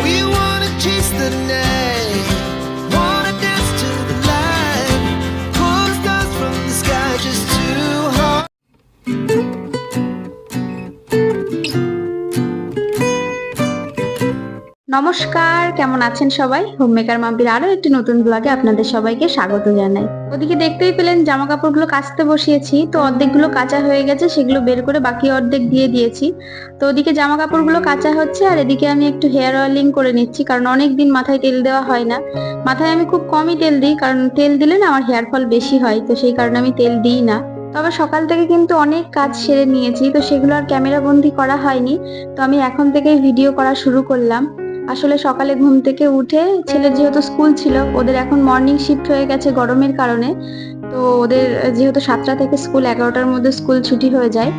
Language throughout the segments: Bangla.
We wanna chase the night, নমস্কার, কেমন আছেন সবাই? হোমমেকার মাম্পির আরও একটি নতুন ব্লগে আপনাদের সবাইকে স্বাগত জানাই। ওদিকে দেখতেই পেলেন জামা কাপড়গুলো কাচতে বসিয়েছি। তো অর্ধেকগুলো কাঁচা হয়ে গেছে, সেগুলো বের করে বাকি অর্ধেক দিয়ে দিয়েছি। তো ওদিকে জামা কাপড়গুলো কাঁচা হচ্ছে, আর এদিকে আমি একটু হেয়ার অয়েলিং করে নিচ্ছি, কারণ অনেক দিন মাথায় তেল দেওয়া হয় না। মাথায় আমি খুব কমই তেল দিই, কারণ তেল দিলে না আমার হেয়ার ফল বেশি হয়, তো সেই কারণে আমি তেল দিই না। তবে সকাল থেকে কিন্তু অনেক কাজ সেরে নিয়েছি, তো সেগুলো আর ক্যামেরা বন্দি করা হয়নি। তো আমি এখন থেকেই ভিডিও করা শুরু করলাম। আসলে সকালে ঘুম থেকে উঠে ছেলের যেহেতু স্কুল ছিল, ওদের এখন মর্নিং শিফট হয়ে গেছে গরমের কারণে। তো ওদের যেহেতু সাতটা থেকে স্কুল এগারোটার মধ্যে স্কুল ছুটি হয়ে যায়,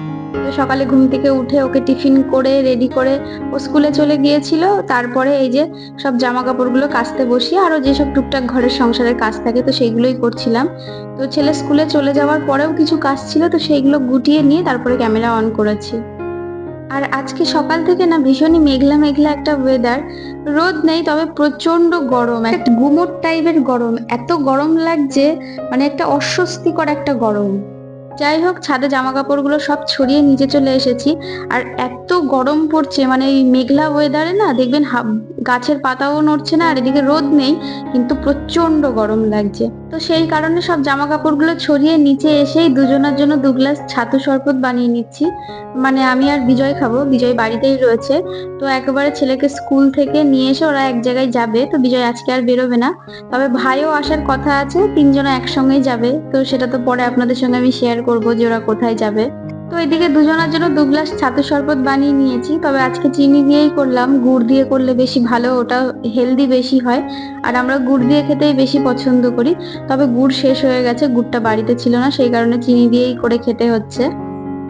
তো সকালে ঘুম থেকে উঠে ওকে টিফিন করে রেডি করে ও স্কুলে চলে গিয়েছিল। তারপরে এই যে সব জামা কাপড়গুলো কাচতে বসিয়ে আরও যেসব টুকটাক ঘরের সংসারের কাজ থাকে, তো সেইগুলোই করছিলাম। তো ছেলে স্কুলে চলে যাওয়ার পরেও কিছু কাজ ছিল, তো সেইগুলো গুটিয়ে নিয়ে তারপরে ক্যামেরা অন করেছি। আর আজকে সকাল থেকে না ভীষণই মেঘলা মেঘলা একটা ওয়েদার রোদ নেই, তবে প্রচণ্ড গরম। একটা গুমোট টাইপের গরম। এত গরম লাগছে মানে একটা অস্বস্তিকর একটা গরম। যাই হোক, ছাদে জামা কাপড়গুলো সব ছড়িয়ে নিচে চলে এসেছি। আর এত গরম পড়ছে মানে এই মেঘলা ওয়েদারে না, দেখবেন গাছের পাতাও নড়ছে না, আর এদিকে রোদ নেই, কিন্তু প্রচণ্ড গরম লাগছে। তো সেই কারণে সব জামা কাপড়গুলো ছড়িয়ে নিচে এসেই দুজনের জন্য দু গ্লাস ছাতু শরবত বানিয়ে নিচ্ছি। মানে আমি আর বিজয় খাব, বিজয় বাড়িতেই রয়েছে। তো একেবারে ছেলেকে স্কুল থেকে নিয়ে এসে ওরা এক জায়গায় যাবে, তো বিজয় আজকে আর বেরোবে না। তবে ভাইও আসার কথা আছে, তিনজনে একসঙ্গেই যাবে। তো সেটা তো পরে আপনাদের সঙ্গে আমি শেয়ার করব যে ওরা কোথায় যাবে। তো এদিকে দুজনের জন্য দু গ্লাস ছাতু শরবত বানিয়ে নিয়েছি। তবে আজকে চিনি দিয়েই করলাম। গুড় দিয়ে করলে বেশি ভালো, ওটা হেলদি বেশি হয়। আর আমরা গুড় দিয়ে খেতেই বেশি পছন্দ করি। তবে গুড় শেষ হয়ে গেছে, গুড়টা বাড়িতে ছিল না, সেই কারণে চিনি দিয়েই করে খেতে হচ্ছে।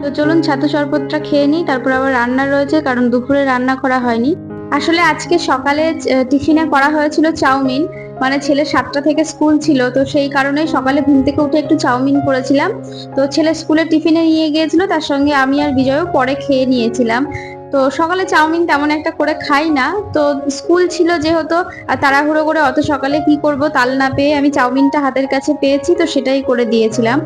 তো চলুন ছাতু শরবতটা খেয়ে নিই, তারপর আবার রান্না রয়েছে, কারণ দুপুরে রান্না করা হয়নি। আসলে আজকে সকালে টিফিনে করা হয়েছিল চাউমিন। মানে ছেলে সাতটা থেকে স্কুল ছিল, তো সেই কারণে সকালে ঘুম থেকে উঠে একটু চাউমিন করেছিলাম। তো ছেলে স্কুলে টিফিনে নিয়ে গিয়েছিল, তার সঙ্গে আমি আর বিজয়ও পরে খেয়ে নিয়েছিলাম। তো সকালে চাউমিন তেমন একটা করে খাই না। তো স্কুল ছিল যেহেতু, আর তাড়াহুড়ো করে অত সকালে কি করব তাল না পেয়ে আমি চাউমিনটা হাতের কাছে পেয়েছি, তো সেটাই করে দিয়েছিলাম।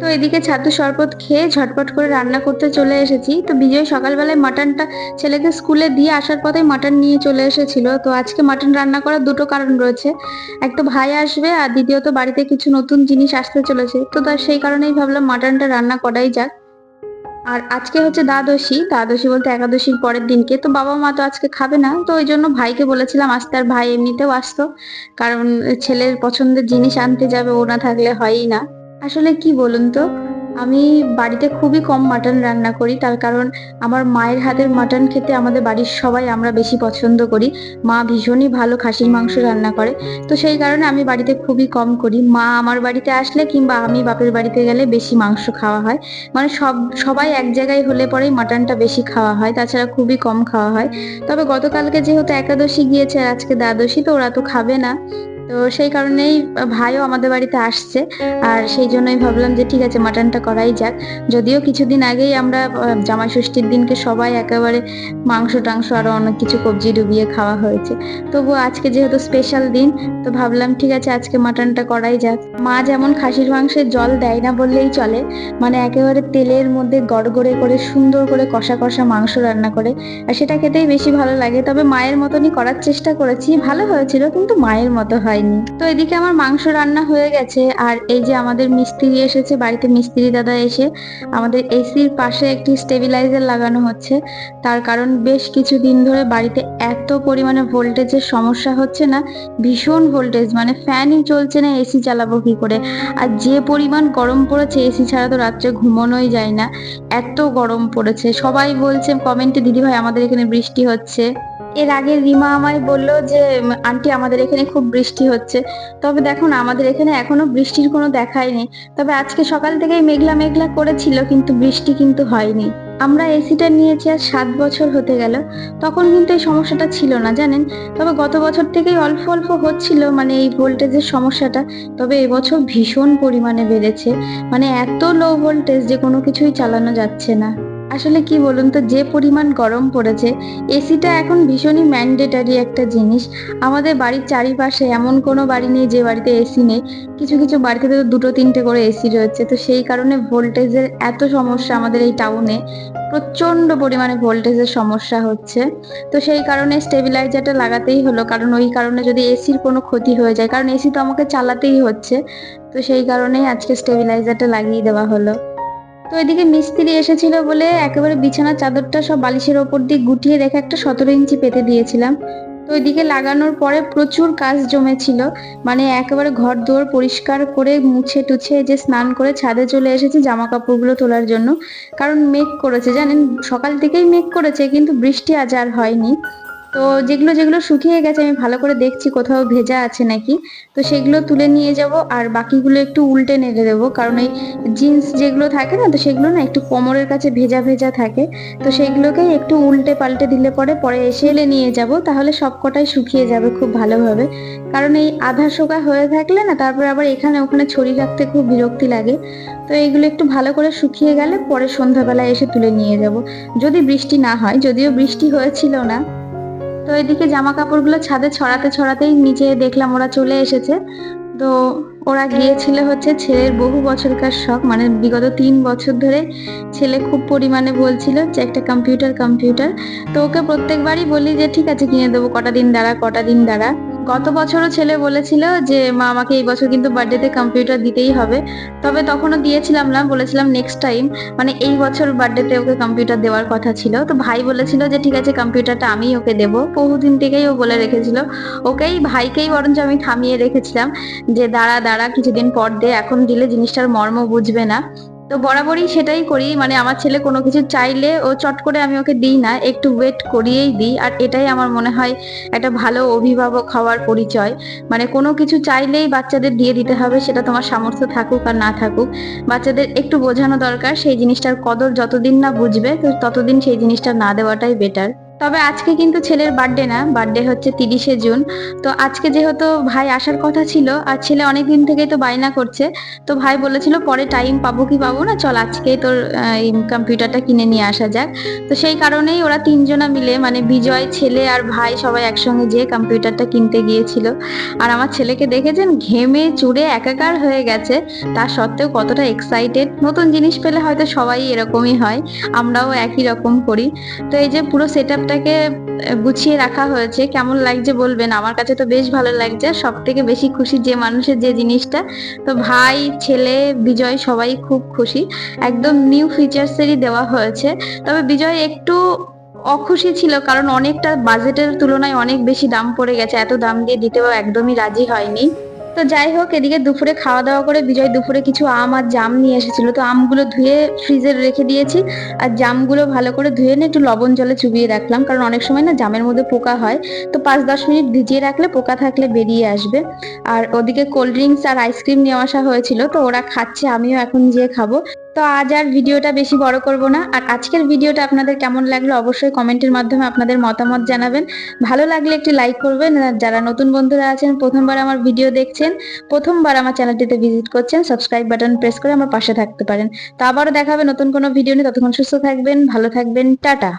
তো এদিকে ছাতু শরবত খেয়ে ঝটপট করে রান্না করতে চলে এসেছি। তো বিজয় সকালবেলায় মাটনটা ছেলেকে স্কুলে দিয়ে আসার পথেই মাটন নিয়ে চলে এসেছিল। তো আজকে মাটন রান্না করার দুটো কারণ রয়েছে। এক তো ভাই আসবে আর দ্বিতীয়ত বাড়িতে কিছু নতুন জিনিস আসতে চলেছে। তো তার সেই কারণেই ভাবলাম মাটনটা রান্না করাই যাক। আর আজকে হচ্ছে দ্বাদশী। দ্বাদশী বলতে একাদশীর পরের দিনকে। তো বাবা মা তো আজকে খাবে না। তো ওই জন্য ভাইকে বলেছিলাম আসতে আর ভাই এমনিতেও আসতো। কারণ ছেলের পছন্দের জিনিস আনতে যাবে, ও না থাকলে হয়ই না। আসলে কি বলুন তো? আমি বাড়িতে খুবই কম মাটন রান্না করি। তার কারণ আমার মায়ের হাতের মাটন খেতে আমাদের বাড়ির সবাই আমরা বেশি পছন্দ করি। মা ভীষণই ভালো খাসির মাংস রান্না করে। তো সেই কারণে আমি বাড়িতে খুবই কম করি। মা আমার বাড়িতে আসলে কিংবা আমি বাপের বাড়িতে গেলে বেশি মাংস খাওয়া হয়। মানে সব, সবাই এক জায়গায় হলে পরেই মাটনটা বেশি খাওয়া হয়। তাছাড়া খুবই কম খাওয়া হয়। তবে গতকালকে যেহেতু একাদশী গিয়েছে আজকে দ্বাদশী, তো ওরা তো খাবে না। তো সেই কারণেই ভাইও আমাদের বাড়িতে আসছে। আর সেই জন্যই ভাবলাম যে ঠিক আছে মাটনটা করাই যাক। যদিও কিছুদিন আগেই আমরা জামাই ষষ্ঠীর দিনকে সবাই একেবারে মাংস টাংস আরও অনেক কিছু কবজি ডুবিয়ে খাওয়া হয়েছে। তবু আজকে যেহেতু স্পেশাল দিন, তো ভাবলাম ঠিক আছে, আজকে মাটনটা করাই যাক। মা যেমন খাসির মাংসের জল দেয় না বললেই চলে মানে একেবারে তেলের মধ্যে গড়গড়ে করে, সুন্দর করে কষা কষা মাংস রান্না করে, আর সেটা খেতেই বেশি ভালো লাগে। তবে মায়ের মতনই করার চেষ্টা করেছি, ভালো হয়েছিল, কিন্তু মায়ের মতো হয়নি। তো এদিকে আমার মাংস রান্না হয়ে গেছে, আর এই যে আমাদের মিস্ত্রি এসেছে, বাড়িতে মিস্ত্রি দাদা এসে আমাদের এসির পাশে একটি স্টেবিলাইজার লাগানো হচ্ছে। তার কারণ বেশ কিছুদিন ধরে বাড়িতে এত পরিমাণে ভোল্টেজের সমস্যা হচ্ছে না, ভীষণ ভোল্টেজ মানে ফ্যানই চলছে না এসি চালাবো কি করে। আর যে পরিমাণ গরম পড়েছে, এসি ছাড়া তো রাত্রে ঘুমানোই যায় না। এত গরম পড়েছে। সবাই বলছে কমেন্টে দিদি ভাই আমাদের এখানে বৃষ্টি হচ্ছে। এর আগে রিমা আমায় বলল যে, আন্টি, আমাদের এখানে খুব বৃষ্টি হচ্ছে। তবে দেখুন আমাদের এখানে এখনও বৃষ্টির কোনো দেখাই নেই। তবে আজকে সকাল থেকেই মেঘলা মেঘলা করেছিল, কিন্তু বৃষ্টি কিন্তু হয়নি। আমরা এসিটা নিয়েছি আর সাত বছর হতে গেল। তখন কিন্তু এই সমস্যাটা ছিল না, জানেন? তবে গত বছর থেকেই অল্প অল্প হচ্ছিল মানে এই ভোল্টেজের সমস্যাটা। তবে এবছর ভীষণ পরিমাণে বেড়েছে। মানে এত লো ভোল্টেজ যে কোনো কিছুই চালানো যাচ্ছে না। আসলে কি বলুন তো, যে পরিমাণ গরম পড়েছে, এসিটা এখন ভীষণই ম্যান্ডেটারি একটা জিনিস। আমাদের বাড়ির চারিপাশে এমন কোনো বাড়ি নেই যে বাড়িতে এসি নেই। কিছু কিছু বাড়িতে তো দুটো, তিনটে করে এসি রয়েছে। তো সেই কারণে ভোল্টেজের এত সমস্যা আমাদের এই টাউনে। প্রচণ্ড পরিমাণে ভোল্টেজের সমস্যা হচ্ছে। তো সেই কারণে স্টেবিলাইজারটা লাগাতেই হলো। কারণ ওই কারণে যদি এসির কোনো ক্ষতি হয়ে যায়, কারণ এসি তো আমাকে চালাতেই হচ্ছে। তো সেই কারণেই আজকে স্টেবিলাইজারটা লাগিয়ে দেওয়া হলো। তো এদিকে মিস্ত্রি এসেছিল বলে একেবারে বিছানার চাদরটা সব বালিশের ওপর দিয়ে গুটিয়ে রেখে একটা সতেরো ইঞ্চি পেতে দিয়েছিলাম। তো ওইদিকে লাগানোর পরে প্রচুর কাজ জমেছিল মানে একেবারে ঘর দুয়ার পরিষ্কার করে মুছে টুছে যে স্নান করে ছাদে চলে এসেছি জামা কাপড়গুলো তোলার জন্য। কারণ মেঘ করেছে, জানেন? সকাল থেকেই মেঘ করেছে, কিন্তু বৃষ্টি আজ আর হয়নি। তো যেগুলো যেগুলো শুকিয়ে গেছে, আমি ভালো করে দেখছি কোথাও ভেজা আছে নাকি। তো সেগুলো তুলে নিয়ে যাব আর বাকিগুলো একটু উল্টে নেড়ে দেবো, কারণ এই জিন্স যেগুলো থাকে না, তো সেগুলো না একটু কোমরের কাছে ভেজা ভেজা থাকে। তো সেগুলোকেই একটু উল্টে পাল্টে দিলে পরে পরে এসে এলে নিয়ে যাব, তাহলে সব কটাই শুকিয়ে যাবে খুব ভালোভাবে। কারণ এই আধা শোকা হয়ে থাকলে না, তারপর আবার এখানে, ওখানে ছড়িয়ে রাখতে খুব বিরক্তি লাগে। তো এইগুলো একটু ভালো করে শুকিয়ে গেলে পরে সন্ধ্যাবেলায় এসে তুলে নিয়ে যাব। যদি বৃষ্টি না হয়, যদিও বৃষ্টি হয়েছিল না। তো এদিকে জামা কাপড়গুলো ছাদে ছড়াতে ছড়াতেই নিচে দেখলাম ওরা চলে এসেছে। তো ওরা গিয়েছিল হচ্ছে ছেলের বহু বছরকার শখ মানে বিগত তিন বছর ধরে ছেলে খুব পরিমাণে বলছিল যে, একটা কম্পিউটার কম্পিউটার তো ওকে প্রত্যেকবারই বলি যে, ঠিক আছে, কিনে দেবো, কটা দিন দাঁড়া, কটা দিন দাঁড়া। গত বছরও ছেলে বলেছিল যে, মা, আমাকে এই বছর কিন্তু বার্থডেতে কম্পিউটার দিতেই হবে। তবে তখনও দিয়েছিলাম না, বলেছিলাম নেক্সট টাইম মানে এই বছর বার্থডেতে ওকে কম্পিউটার দেওয়ার কথা ছিল। তো ভাই বলেছিল যে, ঠিক আছে কম্পিউটারটা আমি ওকে দেবো। বহুদিন থেকেই ও বলে রেখেছিল। ওকেই, ভাইকেই বরঞ্চ আমি থামিয়ে রেখেছিলাম যে, দাঁড়া দাঁড়া, কিছুদিন পর দে, এখন দিলে জিনিসটার মর্ম বুঝবে না। তো বরাবরই সেটাই করি মানে আমার ছেলে কোনো কিছু চাইলে ও চট করে আমি ওকে দিই না, একটু ওয়েট করিয়েই দিই, আর এটাই আমার মনে হয় একটা ভালো অভিভাবক হওয়ার পরিচয়। মানে কোনো কিছু চাইলেই বাচ্চাদের দিয়ে দিতে হবে, সেটা তোমার সামর্থ্য থাকুক আর না থাকুক। বাচ্চাদের একটু বোঝানো দরকার, সেই জিনিসটার কদর যতদিন না বুঝবে, তো ততদিন সেই জিনিসটা না দেওয়াটাই বেটার তবে আজকে কিন্তু ছেলের বার্থডে না বার্থডে হচ্ছে তিরিশে জুন। তো আজকে যেহেতু ভাই আসার কথা ছিল, আর ছেলে অনেক দিন থেকেই তো বায়না করছে, তো ভাই বলেছিল পরে টাইম পাবো কি পাবো না, চল আজকেই তোর এই কম্পিউটারটা কিনে নিয়ে আসা যাক। তো সেই কারণেই ওরা তিনজনা মিলে মানে বিজয়, ছেলে আর ভাই সবাই একসঙ্গে যেয়ে কম্পিউটারটা কিনতে গিয়েছিল। আর আমার ছেলেকে দেখেছেন? ঘেমে চুড়ে একাকার হয়ে গেছে। তা সত্ত্বেও কতটা এক্সাইটেড নতুন জিনিস পেলে হয়তো সবাই এরকমই হয়, আমরাও একই রকম করি। তো এই যে পুরো সেট আপটাকে গুছিয়ে রাখা হয়েছে। কেমন লাগছে বলবেন? আমার কাছে তো বেশ ভালো লাগছে। সব থেকে বেশি খুশি যে মানুষের যে জিনিসটা, তো ভাই, ছেলে, বিজয়, সবাই খুব খুশি। একদম নিউ ফিচার্সেরই দেওয়া হয়েছে। তবে বিজয় একটু অখুশি ছিল, কারণ অনেকটা বাজেটের তুলনায় অনেক বেশি দাম পড়ে গেছে। এত দাম দিয়ে দিতেও একদমই রাজি হয়নি। তো যাই হোক, এদিকে দুপুরে খাওয়া দাওয়া করে বিজয় দুপুরে কিছু আম আর জাম নিয়ে এসেছিল। তো আমগুলো ধুয়ে ফ্রিজে রেখে দিয়েছি। আর জামগুলো ভালো করে ধুয়ে নিয়ে একটু লবণ জলে চুবিয়ে রাখলাম। কারণ অনেক সময় না জামের মধ্যে পোকা হয়। তো পাঁচ দশ মিনিট ভিজিয়ে রাখলে পোকা থাকলে বেরিয়ে আসবে। আর ওদিকে কোল্ড ড্রিঙ্কস আর আইসক্রিম নিয়ে আসা হয়েছিল। তো ওরা খাচ্ছে, আমিও এখন যেয়ে খাব। তো আজ আর ভিডিওটা বেশি বড় করব না। আর আজকের ভিডিওটা আপনাদের কেমন লাগল অবশ্যই কমেন্টের মাধ্যমে আপনাদের মতামত জানাবেন। ভালো লাগলে একটি লাইক করবেন। যারা নতুন বন্ধুরা আছেন, প্রথমবার আমার ভিডিও দেখছেন, প্রথমবার আমার চ্যানেলটিতে ভিজিট করছেন, সাবস্ক্রাইব বাটন প্রেস করে আমার পাশে থাকতে পারেন। তো আবারও দেখাবে নতুন কোনো ভিডিও নিয়ে। ততক্ষণ সুস্থ থাকবেন, ভালো থাকবেন। টাটা।